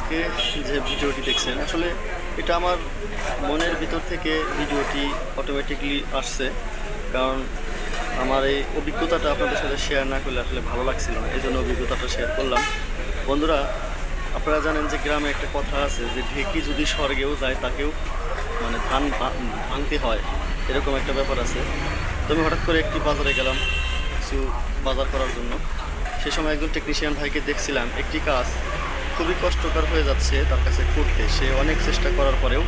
থেকে যে ভিডিওটি দেখছেন, আসলে এটা আমার মনের ভিতর থেকে ভিডিওটি অটোমেটিকলি আসছে, কারণ আমার এই অভিজ্ঞতাটা আপনাদের সাথে শেয়ার না করলে আসলে ভালো লাগছিল না এই জন্য অভিজ্ঞতাটা শেয়ার করলাম। বন্ধুরা, আপনারা জানেন যে গ্রামে একটা কথা আছে যে, ঢেকি যদি স্বর্গেও যায়, তাকেও মানে ধান ভাঙতে হয়। এরকম একটা ব্যাপার আছে। তো আমি হঠাৎ করে একটি বাজারে গেলাম কিছু বাজার করার জন্য। সে সময় একজন টেকনিশিয়ান ভাইকে দেখছিলাম। একটি কাজ খুবই কষ্টকর হয়ে যাচ্ছে তার কাছে করতে। সে অনেক চেষ্টা করার পরেও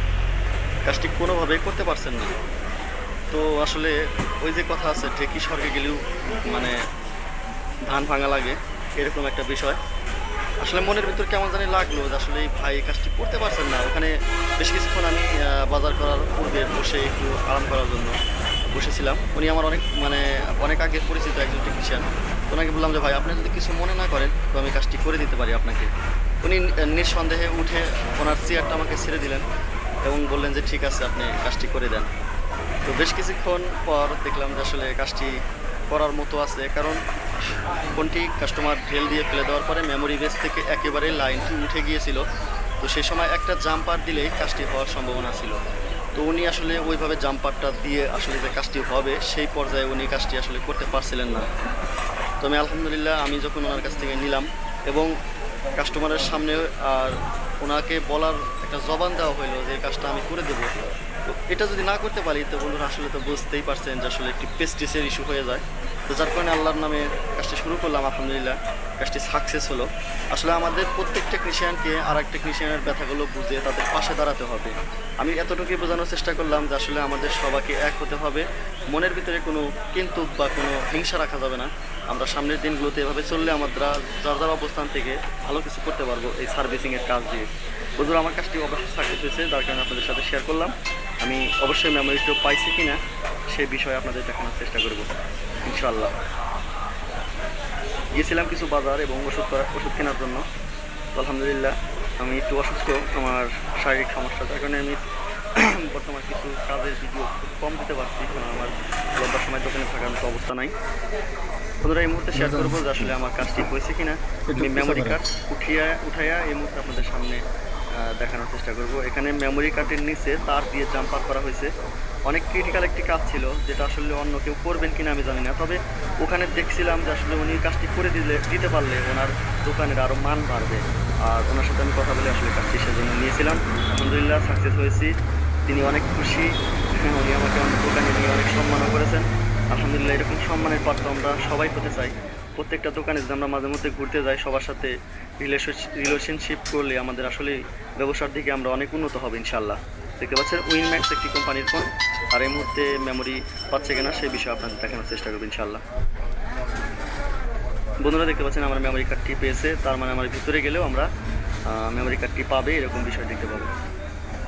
কাজটি কোনোভাবেই করতে পারছেন না। তো আসলে ওই যে কথা আছে, ঢেকি স্বর্গে গেলেও মানে ধান ভাঙা লাগে, এরকম একটা বিষয়। আসলে মনের ভিতর কেমন জানি লাগল যে আসলে ভাই এই কাজটি করতে পারছেন না। ওখানে বেশ কিছুক্ষণ আমি বাজার করার পূর্বে বসে একটু আরাম করার জন্য বসেছিলাম। উনি আমার অনেক মানে অনেক আগে পরিচিত একজন টেকনিশিয়ান ওনাকে বললাম যে, ভাই, আপনি যদি কিছু মনে না করেন, তো আমি কাজটি করে দিতে পারি আপনাকে। উনি নিঃসন্দেহে উঠে ওনার চেয়ারটা আমাকে ছেড়ে দিলেন এবং বললেন যে, ঠিক আছে, আপনি কাজটি করে দেন। তো বেশ কিছুক্ষণ পর দেখলাম যে, আসলে কাজটি করার মতো আছে। কারণ ফোনটি কাস্টমার ঢেল দিয়ে ফেলে দেওয়ার পরে মেমোরি বেস থেকে একেবারে লাইনটি উঠে গিয়েছিল। তো সেই সময় একটা জাম্পার দিলেই কাজটি হওয়ার সম্ভাবনা ছিল। তো উনি আসলে ওইভাবে জাম্পারটা দিয়ে আসলে যে কাজটি হবে, সেই পর্যায়ে উনি কাজটি আসলে করতে পারছিলেন না। তো আমি আলহামদুলিল্লাহ আমি যখন ওনার কাছ থেকে নিলাম এবং কাস্টমারের সামনে আর ওনাকে বলার একটা জবান দেওয়া হইল যে কাজটা আমি করে দেবো। তো এটা যদি না করতে পারি, তো বন্ধুরা আসলে তো বুঝতেই পারছেন যে আসলে একটি পেস্টিসের ইস্যু হয়ে যায়। তো যার কারণে আল্লাহর নামে কাজটি শুরু করলাম, আলহামদুলিল্লাহ, কাজটি সাকসেস হলো। আসলে আমাদের প্রত্যেক টেকনিশিয়ানকে আর এক টেকনিশিয়ানের ব্যথাগুলো বুঝে তাদের পাশে দাঁড়াতে হবে। আমি এতটুকুই বোঝানোর চেষ্টা করলাম যে আসলে আমাদের সবাইকে এক হতে হবে। মনের ভিতরে কোনো কিন্তু বা কোনো হিংসা রাখা যাবে না। আমরা সামনের দিনগুলোতে এভাবে চললে আমরা যার যার অবস্থান থেকে ভালো কিছু করতে পারব এই সার্ভিসিংয়ের কাজ দিয়ে। বন্ধুরা আমার কাজটি অবশ্যই সাকসেস হয়েছে যার কারণে আপনাদের সাথে শেয়ার করলাম। আমি অবশ্যই মেমোরিটিও পাইছি কি না সেই বিষয়ে আপনাদের দেখানোর চেষ্টা করব ইনশাল্লাহ গিয়েছিলাম কিছু বাজার এবং ওষুধ করা ওষুধ কেনার জন্য। আলহামদুলিল্লাহ আমি একটু অসুস্থ আমার শারীরিক সমস্যা যার কারণে আমি বর্তমান কিছু কাজের ভিডিও খুব কম দিতে পারছি কারণ আমার লম্বা সময় দোকানে থাকার মতো অবস্থা নাই। বন্ধুরা এই মুহূর্তে শেয়ার করব যে আসলে আমার কাজটি হয়েছে কিনা। মেমোরি কার্ড উঠিয়ে উঠাইয়া এই মুহূর্তে আপনাদের সামনে দেখানোর চেষ্টা করব। এখানে মেমোরি কার্ডের নিচে তার দিয়ে জাম্পার করা হয়েছে। অনেক ক্রিটিক্যাল একটি কাজ ছিল যেটা আসলে অন্য কেউ করবেন কিনা আমি জানি না। তবে ওখানে দেখছিলাম যে আসলে উনি কাজটি করে দিলে দিতে পারলে ওনার দোকানের আরও মান বাড়বে। আর ওনার সাথে আমি কথা বলে আসলে কাজটি সেজন্য নিয়েছিলাম। আলহামদুলিল্লাহ সাকসেস হয়েছি। তিনি অনেক খুশি। হ্যাঁ, উনি আমাকে অনেক দোকানে নিয়ে অনেক সম্মানও করেছেন। আলহামদুলিল্লাহ এরকম সম্মানের পাত্র আমরা সবাই হতে চাই। প্রত্যেকটা দোকানে যদি আমরা মাঝে মধ্যে ঘুরতে যাই, সবার সাথে রিলেশনশিপ করলে আমাদের আসলে ব্যবসার দিকে আমরা অনেক উন্নত হবে ইনশাল্লাহ দেখতে পাচ্ছেন উইনম্যাক্স একটি কোম্পানির ফোন আর এই মুহূর্তে মেমোরি পাচ্ছে কিনা সেই বিষয়ে আপনাদের দেখানোর চেষ্টা করব ইনশাল্লাহ বন্ধুরা, দেখতে পাচ্ছেন, আমার মেমোরি কার্ডটি পেয়েছে। তার মানে আমার ভিতরে গেলেও আমরা মেমোরি কার্ডটি পাবে, এরকম বিষয় দেখতে পাবো।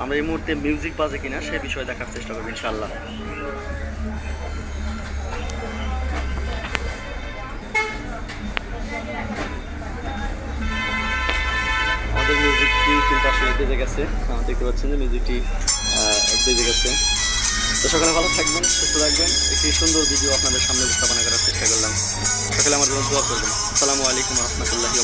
আমরা এই মুহূর্তে মিউজিক বাজে কিনা সেই বিষয়ে দেখার চেষ্টা করব ইনশাল্লাহ দেখতে পাচ্ছেন যে মিউজিকটি বেজে গেছে। তো সকালে ভালো থাকবেন, সুস্থ থাকবেন। একটি সুন্দর ভিডিও আপনাদের সামনে উপস্থাপনা করার চেষ্টা করলাম। সকালে আমার জন্য দোয়া করবেন। আসসালামু আলাইকুম রহমতুল্লাহি